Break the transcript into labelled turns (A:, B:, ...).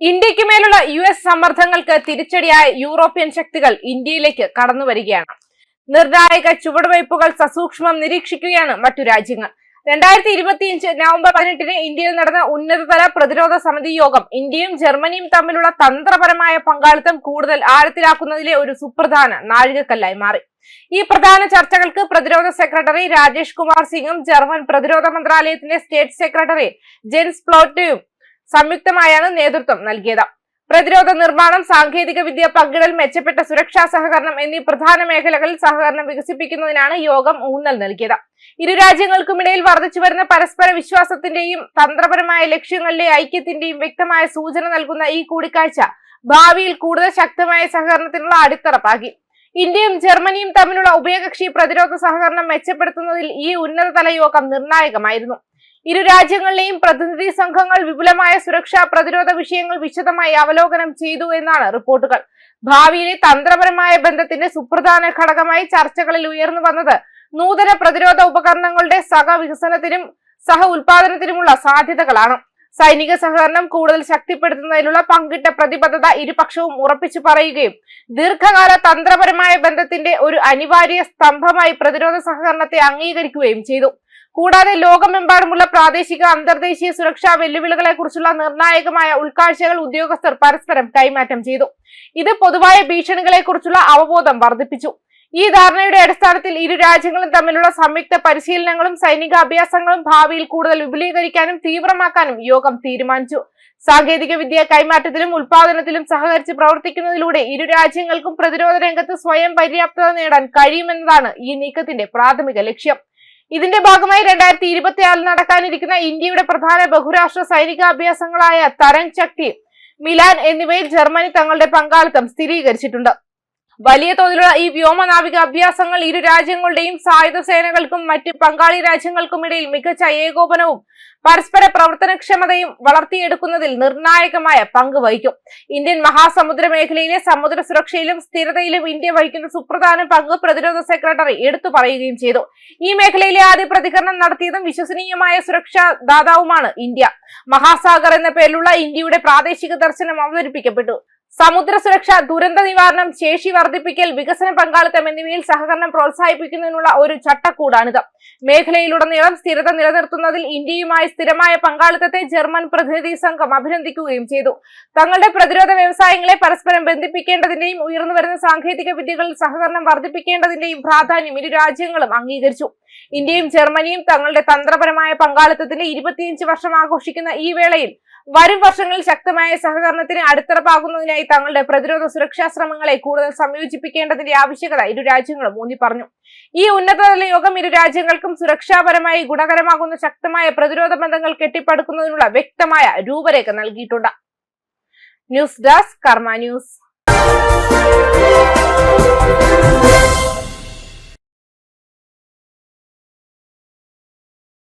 A: ഇന്ത്യയ്ക്ക് മേലുള്ള U S സമ്മർദ്ദങ്ങൾക്ക് തിരിച്ചടിയായ യൂറോപ്യൻ ശക്തികൾ ഇന്ത്യയിലേക്ക് കടന്നു വരികയാണ്. നിർണായക ചുവടുവയ്പുകൾ സസൂക്ഷ്മം നിരീക്ഷിക്കുകയാണ് മറ്റു രാജ്യങ്ങൾ. രണ്ടായിരത്തി ഇരുപത്തിയഞ്ച് നവംബർ പതിനെട്ടിന് ഇന്ത്യയിൽ നടന്ന ഉന്നതതല പ്രതിരോധ സമിതി യോഗം ഇന്ത്യയും ജർമ്മനിയും തമ്മിലുള്ള തന്ത്രപരമായ പങ്കാളിത്തം കൂടുതൽ ആഴത്തിലാക്കുന്നതിലെ ഒരു സുപ്രധാന നാഴികക്കല്ലായി മാറി. ഈ പ്രധാന ചർച്ചകൾക്ക് പ്രതിരോധ സെക്രട്ടറി രാജേഷ് കുമാർ സിംഗും ജർമ്മൻ പ്രതിരോധ മന്ത്രാലയത്തിന്റെ സ്റ്റേറ്റ് സെക്രട്ടറി ജെൻസ് പ്ലോട്ടയും സംയുക്തമായാണ് നേതൃത്വം നൽകിയത്. പ്രതിരോധ നിർമ്മാണം സാങ്കേതിക വിദ്യ പങ്കിടൽ മെച്ചപ്പെട്ട സുരക്ഷാ സഹകരണം എന്നീ പ്രധാന മേഖലകളിൽ സഹകരണം വികസിപ്പിക്കുന്നതിനാണ് യോഗം ഊന്നൽ നൽകിയത്. ഇരു രാജ്യങ്ങൾക്കുമിടയിൽ വർദ്ധിച്ചു വരുന്ന പരസ്പര വിശ്വാസത്തിന്റെയും തന്ത്രപരമായ ലക്ഷ്യങ്ങളിലെ ഐക്യത്തിന്റെയും വ്യക്തമായ സൂചന നൽകുന്ന ഈ കൂടിക്കാഴ്ച ഭാവിയിൽ കൂടുതൽ ശക്തമായ സഹകരണത്തിനുള്ള അടിത്തറപ്പാക്കി. പാകി ഇന്ത്യയും ജർമ്മനിയും തമ്മിലുള്ള ഉഭയകക്ഷി പ്രതിരോധ സഹകരണം മെച്ചപ്പെടുത്തുന്നതിൽ ഈ ഉന്നതതല യോഗം നിർണായകമായിരുന്നു. ഇരു രാജ്യങ്ങളിലെയും പ്രതിനിധി സംഘങ്ങൾ വിപുലമായ സുരക്ഷാ പ്രതിരോധ വിഷയങ്ങൾ വിശദമായി അവലോകനം ചെയ്തു എന്നാണ് റിപ്പോർട്ടുകൾ. ഭാവിയിലെ തന്ത്രപരമായ ബന്ധത്തിന്റെ സുപ്രധാന ഘടകമായി ചർച്ചകളിൽ ഉയർന്നു വന്നത് നൂതന പ്രതിരോധ ഉപകരണങ്ങളുടെ സഹവികസനത്തിനും സഹ ഉൽപാദനത്തിനുമുള്ള സാധ്യതകളാണ്. സൈനിക സഹകരണം കൂടുതൽ ശക്തിപ്പെടുത്തുന്നതിലുള്ള പങ്കിട്ട പ്രതിബദ്ധത ഇരുപക്ഷവും ഉറപ്പിച്ചു പറയുകയും ദീർഘകാല തന്ത്രപരമായ ബന്ധത്തിന്റെ ഒരു അനിവാര്യ സ്തംഭമായി പ്രതിരോധ സഹകരണത്തെ അംഗീകരിക്കുകയും ചെയ്തു. കൂടാതെ ലോകമെമ്പാടുമുള്ള പ്രാദേശിക അന്തർദേശീയ സുരക്ഷാ വെല്ലുവിളികളെ കുറിച്ചുള്ള നിർണായകമായ ഉൾക്കാഴ്ചകൾ ഉദ്യോഗസ്ഥർ പരസ്പരം കൈമാറ്റം ചെയ്തു. ഇത് പൊതുവായ ഭീഷണികളെ കുറിച്ചുള്ള അവബോധം വർദ്ധിപ്പിച്ചു. ഈ ധാരണയുടെ അടിസ്ഥാനത്തിൽ ഇരു രാജ്യങ്ങളും തമ്മിലുള്ള സംയുക്ത പരിശീലനങ്ങളും സൈനിക അഭ്യാസങ്ങളും ഭാവിയിൽ കൂടുതൽ വിപുലീകരിക്കാനും തീവ്രമാക്കാനും യോഗം തീരുമാനിച്ചു. സാങ്കേതിക വിദ്യ കൈമാറ്റത്തിലും ഉൽപാദനത്തിലും സഹകരിച്ച് പ്രവർത്തിക്കുന്നതിലൂടെ ഇരു രാജ്യങ്ങൾക്കും പ്രതിരോധ രംഗത്ത് സ്വയം പര്യാപ്തത നേടാൻ കഴിയുമെന്നതാണ് ഈ നീക്കത്തിന്റെ പ്രാഥമിക ലക്ഷ്യം. ഇതിന്റെ ഭാഗമായി രണ്ടായിരത്തി ഇരുപത്തിയാറിൽ നടക്കാനിരിക്കുന്ന ഇന്ത്യയുടെ പ്രധാന ബഹുരാഷ്ട്ര സൈനിക അഭ്യാസങ്ങളായ തരംഗ് ശക്തി മിലാൻ എന്നിവയിൽ ജർമ്മനി തങ്ങളുടെ പങ്കാളിത്തം സ്ഥിരീകരിച്ചിട്ടുണ്ട്. വലിയ തോതിലുള്ള ഈ വ്യോമനാവിക അഭ്യാസങ്ങൾ ഇരു രാജ്യങ്ങളുടെയും സായുധ സേനകൾക്കും മറ്റ് പങ്കാളി രാജ്യങ്ങൾക്കും ഇടയിൽ മികച്ച ഏകോപനവും പരസ്പര പ്രവർത്തനക്ഷമതയും വളർത്തിയെടുക്കുന്നതിൽ നിർണായകമായ പങ്ക് വഹിക്കും. ഇന്ത്യൻ മഹാസമുദ്ര മേഖലയിലെ സമുദ്ര സുരക്ഷയിലും സ്ഥിരതയിലും ഇന്ത്യ വഹിക്കുന്ന സുപ്രധാന പങ്ക് പ്രതിരോധ സെക്രട്ടറി എടുത്തു പറയുകയും ചെയ്തു. ഈ മേഖലയിലെ ആദ്യ പ്രതികരണം നടത്തിയതും വിശ്വസനീയമായ സുരക്ഷാ ദാതാവുമാണ് ഇന്ത്യ. മഹാസാഗർ എന്ന പേരിലുള്ള ഇന്ത്യയുടെ പ്രാദേശിക ദർശനം അവതരിപ്പിക്കപ്പെട്ടു. സമുദ്ര സുരക്ഷ ദുരന്ത നിവാരണം ശേഷി വർദ്ധിപ്പിക്കൽ വികസന പങ്കാളിത്തം എന്നിവയിൽ സഹകരണം പ്രോത്സാഹിപ്പിക്കുന്നതിനുള്ള ഒരു ചട്ടക്കൂടാണിത്. മേഖലയിലുടനീളം സ്ഥിരത നിലനിർത്തുന്നതിൽ ഇന്ത്യയുമായി സ്ഥിരമായ പങ്കാളിത്തത്തെ ജർമ്മൻ പ്രതിനിധി സംഘം അഭിനന്ദിക്കുകയും ചെയ്തു. തങ്ങളുടെ പ്രതിരോധ വ്യവസായങ്ങളെ പരസ്പരം ബന്ധിപ്പിക്കേണ്ടതിന്റെയും ഉയർന്നുവരുന്ന സാങ്കേതിക വിദ്യകളിൽ സഹകരണം വർദ്ധിപ്പിക്കേണ്ടതിന്റെയും പ്രാധാന്യം ഇരു രാജ്യങ്ങളും അംഗീകരിച്ചു. ഇന്ത്യയും ജർമ്മനിയും തങ്ങളുടെ തന്ത്രപരമായ പങ്കാളിത്തത്തിന്റെ ഇരുപത്തിയഞ്ച് വർഷം ആഘോഷിക്കുന്ന ഈ വേളയിൽ വരും വർഷങ്ങളിൽ ശക്തമായ സഹകരണത്തിന് അടിത്തറപ്പാകുന്നതിനായി തങ്ങളുടെ പ്രതിരോധ സുരക്ഷാ ശ്രമങ്ങളെ കൂടുതൽ സംയോജിപ്പിക്കേണ്ടതിന്റെ ആവശ്യകത ഇരു രാജ്യങ്ങളും ഊന്നി പറഞ്ഞു. ഈ ഉന്നതതല യോഗം ഇരു രാജ്യങ്ങൾക്കും സുരക്ഷാപരമായി ഗുണകരമാകുന്ന ശക്തമായ പ്രതിരോധ ബന്ധങ്ങൾ കെട്ടിപ്പടുക്കുന്നതിനുള്ള വ്യക്തമായ രൂപരേഖ നൽകിയിട്ടുണ്ട്. News desk Karma news.